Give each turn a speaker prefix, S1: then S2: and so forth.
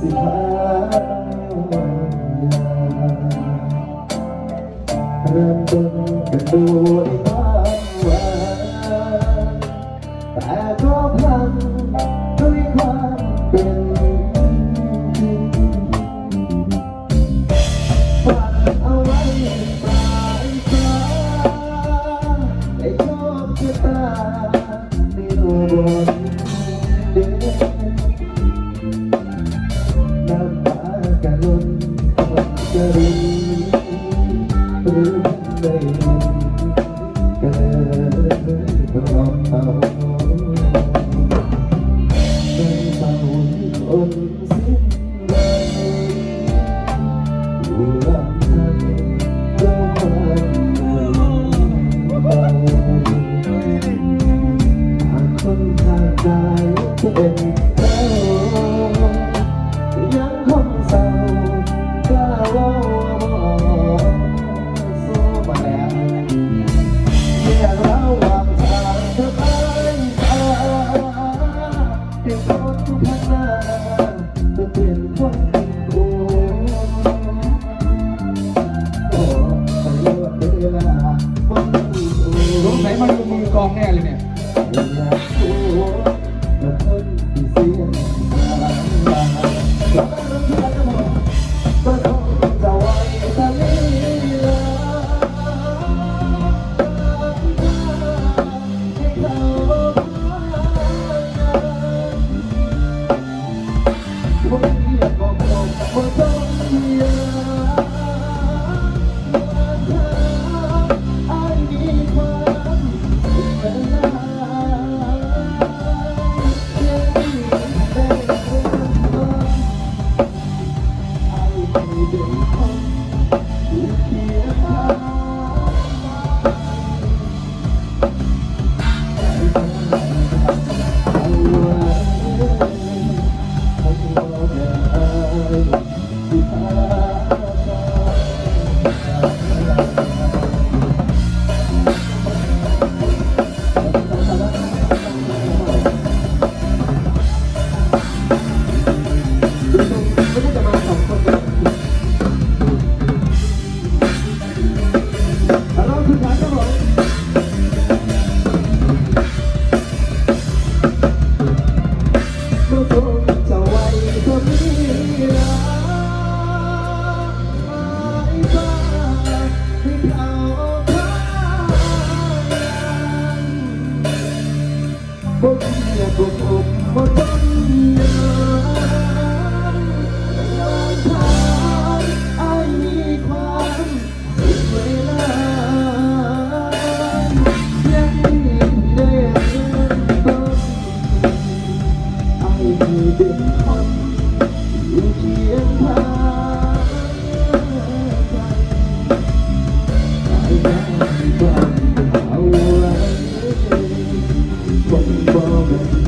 S1: สิพาเริ่มต้นกันดยคาวานแต่ก็พลันด้วความเป็นจริงฝันเอาไว้ปลายฟ้าแลชะตาในโลบนเน You. ไหนมา
S2: ดูมือกองแน่เลยเนี่ย
S1: บ่มีบ่พบบ่ทัน